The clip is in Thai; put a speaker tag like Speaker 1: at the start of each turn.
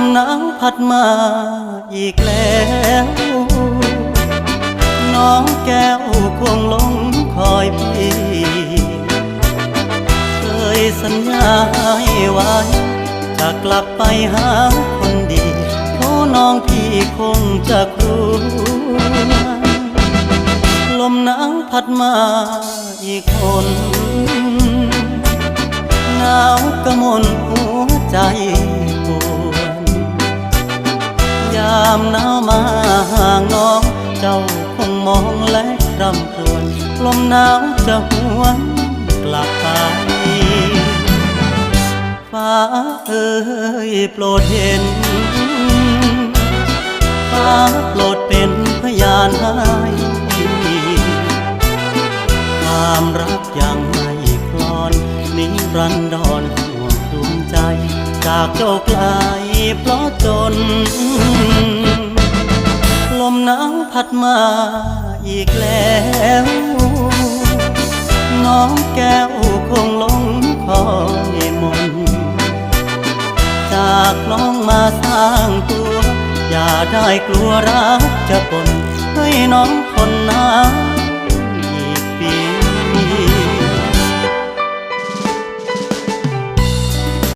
Speaker 1: มหนาวพัดมาอีกแล้ว น้องแก้วคงหลงคอยพี่ เคยสัญญาให้ไว้ จะกลับไปหาคนดีเพราะน้องพี่คงจะครวญลมหนาวพัดมาอีกคนามหนาวมาห่างน้อง เจ้าคงมองและรำครวญลมหนาวจะหวนกลับไปฟ้าเอ้ยโปรดเห็นฟ้าโปรดเป็นพยานให้ความรักยังไม่คลอนนิรันดรห่วงดวงใจ จากเจ้าไกลเพราะจนลมหน พัดมาอีกแล้ว น้องแก้วคงลงคอยมน จากน้องมาสร้างตัว อย่าได้กลัวรักจะปนให้น้องพ